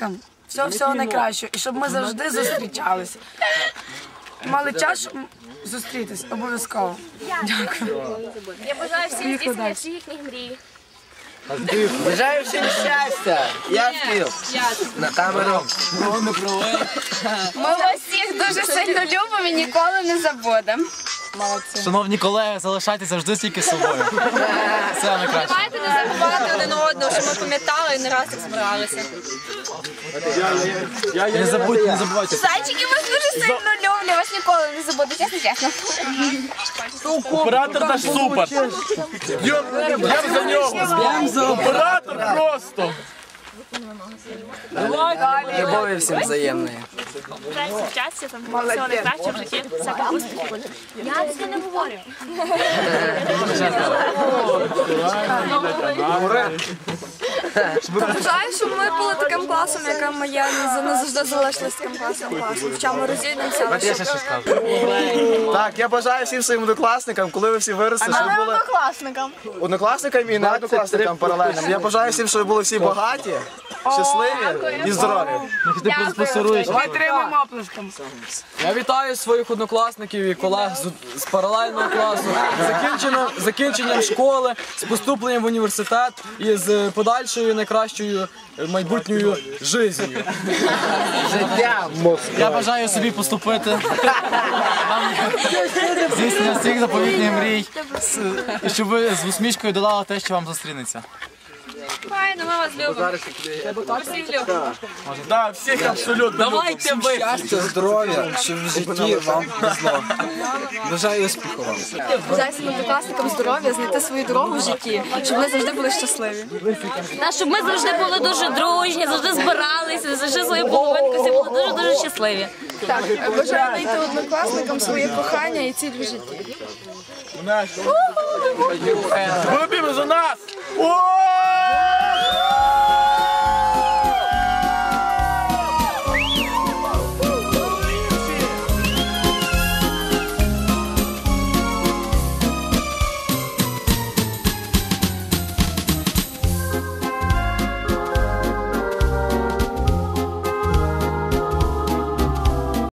вам всього всього найкращого і щоб ми завжди зустрічалися. Мали час щоб зустрітись обов'язково. Дякую. Я бажаю всім здійснення всіх їхніх мрій. Бажаю всім щастя! Я спів. На камеру. Ми вас всіх дуже сильно любимо і ніколи не забудемо. Шановні колеги, залишайтеся завжди тільки собою. Це найкраще. Давайте не забувати один одного, що ми пам'ятали і не раз так збиралися. Не забудьте, не забувайте. Зайчики вас дуже сильно люблю, вас ніколи не забуду, чесно, чесно. Оператор наш супер. Б'єм б'єм за нього. Оператор просто. Любові всім взаємної. Бажаю щастя, там всього найкраще в житті, всяких успіхів. Я це не говорю. Бажаю, щоб ми були таким класом, яким ми не завжди залишилися таким класом класом. Хоча ми розійдемося, але щоб... ще щось скажу. Так, я бажаю всім своїм однокласникам, коли ви всі виросли, щоб були однокласникам. однокласникам і не однокласникам паралельним. Я бажаю всім, щоб ви були всі багаті, щасливі і здорові. Давай тримаємо оплеском. Я вітаю своїх однокласників і колег з, паралельного класу з закінченням, закінченням школи, з поступленням в університет і з подальшою найкращою е, майбутньою життю. Я бажаю собі поступити. Здійснення всіх заповітних мрій. І щоб ви з усмішкою додали те, що вам зустрінеться. Файно, ми вас любимо. Всіх любимо. Да, всіх абсолютно. Давайте ви! Щастя, здоров'я, щоб в житті вам повезло. Бажаю успіху вам. Бажаю своїм однокласникам здоров'я, знайти свою дорогу в житті, щоб вони завжди були щасливі. Та, щоб ми завжди були дуже дружні, завжди збиралися, завжди свою половинку, всі були дуже-дуже щасливі. Так, бажаю знайти однокласникам своє кохання і ціль в житті. Вибімо за нас. О! Yeah!